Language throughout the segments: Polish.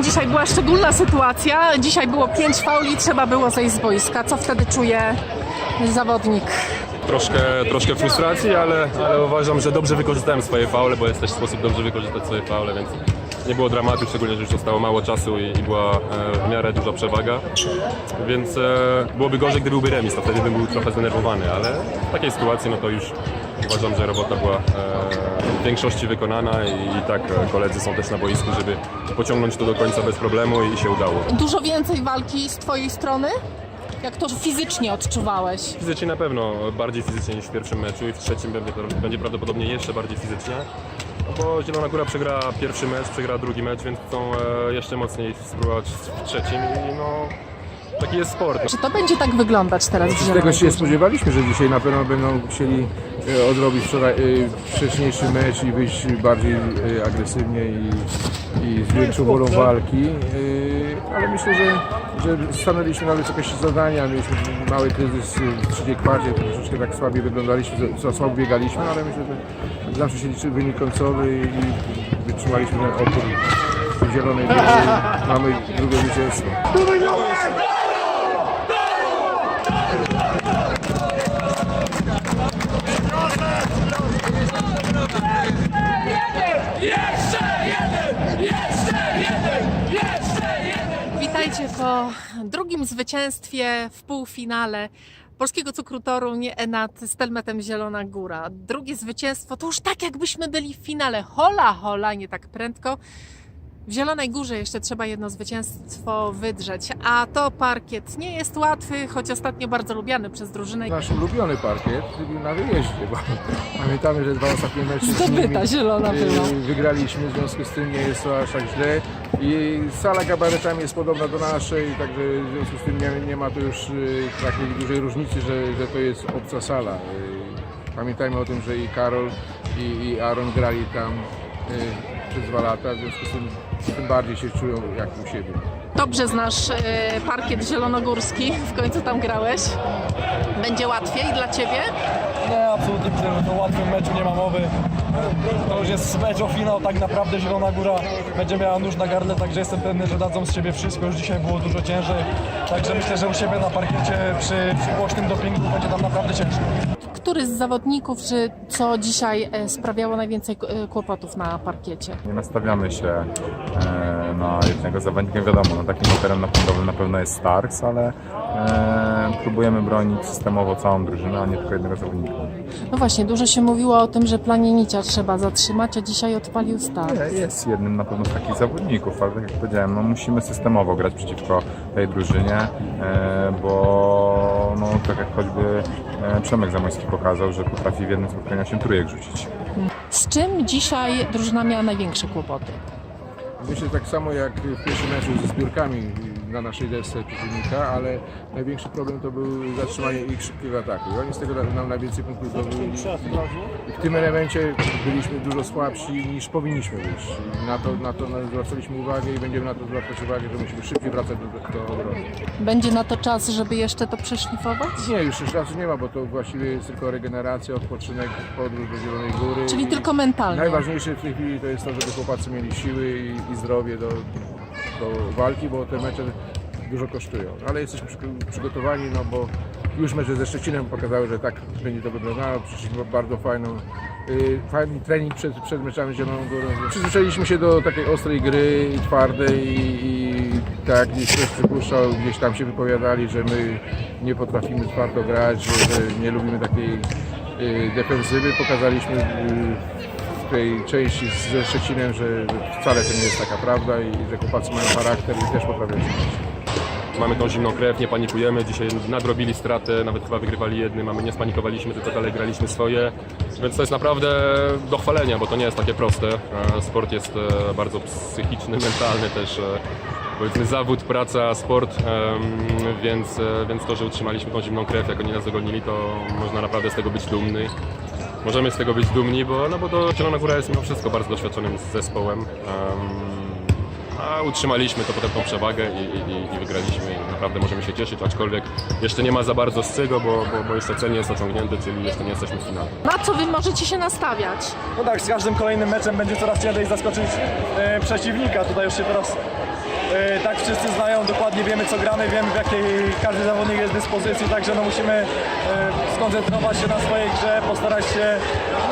Dzisiaj była szczególna sytuacja. Dzisiaj było pięć fauli, trzeba było zejść z boiska. Co wtedy czuje zawodnik? Troszkę, troszkę frustracji, ale, ale uważam, że dobrze wykorzystałem swoje faule, bo jest też sposób dobrze wykorzystać swoje faule, więc nie było dramatu, szczególnie, że już zostało mało czasu i, i była e, w miarę duża przewaga. Więc e, byłoby gorzej, gdyby byłby remis, to wtedy bym był trochę zdenerwowany, ale w takiej sytuacji no to już uważam, że robota była e, w większości wykonana i, tak e, koledzy są też na boisku, żeby pociągnąć to do końca bez problemu i się udało. Dużo więcej walki z twojej strony? Jak to fizycznie odczuwałeś? Fizycznie na pewno, bardziej fizycznie niż w pierwszym meczu i w trzecim będzie, to, będzie prawdopodobnie jeszcze bardziej fizycznie. No bo Zielona Góra przegra pierwszy mecz, przegra drugi mecz, więc chcą e, jeszcze mocniej spróbować w trzecim i no taki jest sport. Czy to będzie tak wyglądać teraz w Zielonej tego się spodziewaliśmy, że dzisiaj na pewno będą chcieli odrobić wczoraj, e, wcześniejszy mecz i wyjść bardziej e, agresywnie i, i z większą wolą walki. E, Ale myślę, że, że stanęliśmy na wysokości zadania. Mieliśmy mały kryzys w trzeciej kwarcie, troszeczkę tak słabiej wyglądaliśmy, za- słabo biegaliśmy, ale myślę, że zawsze się liczy wynik końcowy i wytrzymaliśmy ten opór w zielonej Mamy drugie zwycięstwo. Witajcie po drugim zwycięstwie w półfinale Polskiego Cukru Toruń nad Stelmetem Zielona Góra. Drugie zwycięstwo to już tak jakbyśmy byli w finale. Hola, hola, nie tak prędko. W Zielonej Górze jeszcze trzeba jedno zwycięstwo wydrzeć, a to parkiet nie jest łatwy, choć ostatnio bardzo lubiany przez drużynę. Nasz ulubiony parkiet na wyjeździe, bo pamiętamy, że dwa ostatnie mecze z nimi, zielona y, była. wygraliśmy, w związku z tym nie jest to aż tak źle. I sala gabaretami jest podobna do naszej, także w związku z tym nie, nie ma tu już y, takiej dużej różnicy, że, że to jest obca sala. Y, Pamiętajmy o tym, że i Karol i, i Aaron grali tam y, przez dwa lata, w związku z tym tym bardziej się czują jak u siebie. Dobrze znasz e, parkiet zielonogórski, w końcu tam grałeś. Będzie łatwiej dla Ciebie? Nie, absolutnie myślę, że to łatwym meczu nie ma mowy. To już jest mecz o finał, tak naprawdę Zielona Góra będzie miała nóż na gardle, także jestem pewny, że dadzą z siebie wszystko. Już dzisiaj było dużo ciężej, także myślę, że u siebie na parkiecie przy, przy głośnym dopingu będzie tam naprawdę ciężko. Który z zawodników, czy co dzisiaj e, sprawiało najwięcej e, kłopotów na parkiecie? Nie nastawiamy się e, na jednego zawodnika. Wiadomo, no, takim motorem napędowym na pewno jest Starks, ale próbujemy bronić systemowo całą drużynę, a nie tylko jednego zawodnika. No właśnie, dużo się mówiło o tym, że planienicia trzeba zatrzymać, a dzisiaj odpalił start. Nie, Jest jednym na pewno z takich zawodników, ale tak jak powiedziałem, no, musimy systemowo grać przeciwko tej drużynie, e, bo no, tak jak choćby e, Przemek Zamojski pokazał, że potrafi w jednym spotkaniu się trójek rzucić. Z czym dzisiaj drużyna miała największe kłopoty? Myślę tak samo jak w pierwszym meczu ze zbiórkami na naszej desce przeciwnika, ale największy problem to był zatrzymanie ich szybkiego ataku. I oni z tego nam najwięcej punktów zdobyli. I w tym elemencie byliśmy dużo słabsi niż powinniśmy być. I na to, na to zwracaliśmy uwagę i będziemy na to zwracać uwagę, że musimy szybciej wracać do, do obrony. Będzie na to czas, żeby jeszcze to przeszlifować? Nie, już już czasu nie ma, bo to właściwie jest tylko regeneracja, odpoczynek, podróż do Zielonej Góry. Czyli tylko mentalnie. Najważniejsze w tej chwili to jest to, żeby chłopacy mieli siły i, i zdrowie do, do walki, bo te mecze dużo kosztują. Ale jesteśmy przy- przygotowani, no bo już mecze ze Szczecinem pokazały, że tak będzie to wyglądało. Przyszliśmy bardzo fajną, y, fajny trening przed, przed meczami z Zieloną Górą. Przyzwyczailiśmy się do takiej ostrej gry, twardej i, i tak gdzieś ktoś przypuszczał, gdzieś tam się wypowiadali, że my nie potrafimy twardo grać, że, że nie lubimy takiej y, defensywy. Pokazaliśmy y, w tej części ze Szczecinem, że wcale to nie jest taka prawda i że chłopacy mają charakter i też potrafią się. Mamy tą zimną krew, nie panikujemy. Dzisiaj nadrobili stratę, nawet chyba wygrywali jednym, a my nie spanikowaliśmy, tylko dalej graliśmy swoje. Więc to jest naprawdę do chwalenia, bo to nie jest takie proste. Sport jest e, bardzo psychiczny, mentalny też. e, Powiedzmy zawód, praca, sport, więc, e, więc to, że utrzymaliśmy tą zimną krew, jak oni nas dogonili, to można naprawdę z tego być dumny. Możemy z tego być dumni, bo, no bo to Zielona Góra jest mimo wszystko bardzo doświadczonym zespołem. Em, a utrzymaliśmy to potem tą przewagę i, i, i wygraliśmy i naprawdę możemy się cieszyć, aczkolwiek jeszcze nie ma za bardzo z czego, bo, bo, bo jeszcze cel nie jest osiągnięty, czyli jeszcze nie jesteśmy w finale. Na co wy możecie się nastawiać? No tak, z każdym kolejnym meczem będzie coraz ciężej zaskoczyć e, przeciwnika. Tutaj już się teraz Tak wszyscy znają, dokładnie wiemy co gramy, wiemy w jakiej każdy zawodnik jest dyspozycji, także no musimy e, skoncentrować się na swojej grze, postarać się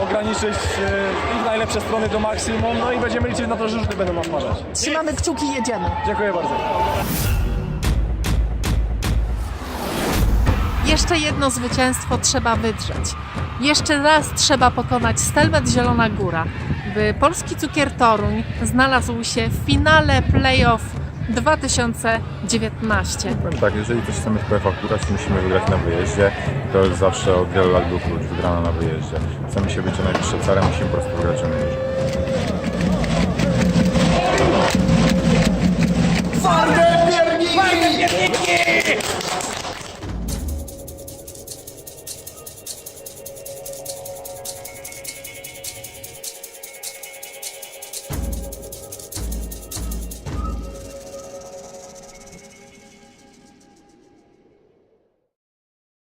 ograniczyć e, ich najlepsze strony do maksimum, no i będziemy liczyć na to, że rzuty będą nam padać. Trzymamy kciuki, jedziemy. Dziękuję bardzo. Jeszcze jedno zwycięstwo trzeba wydrzeć. Jeszcze raz trzeba pokonać Stelmet Zielona Góra, by polski cukier Toruń znalazł się w finale playoff 2019. Powiem tak, jeżeli coś chcemy w PFA grać, to musimy wygrać na wyjeździe. To już zawsze od wielu lat był klucz, wygrana na wyjeździe. Chcemy się być o najwyższe cele, musimy po prostu wygrać na wyjeździe.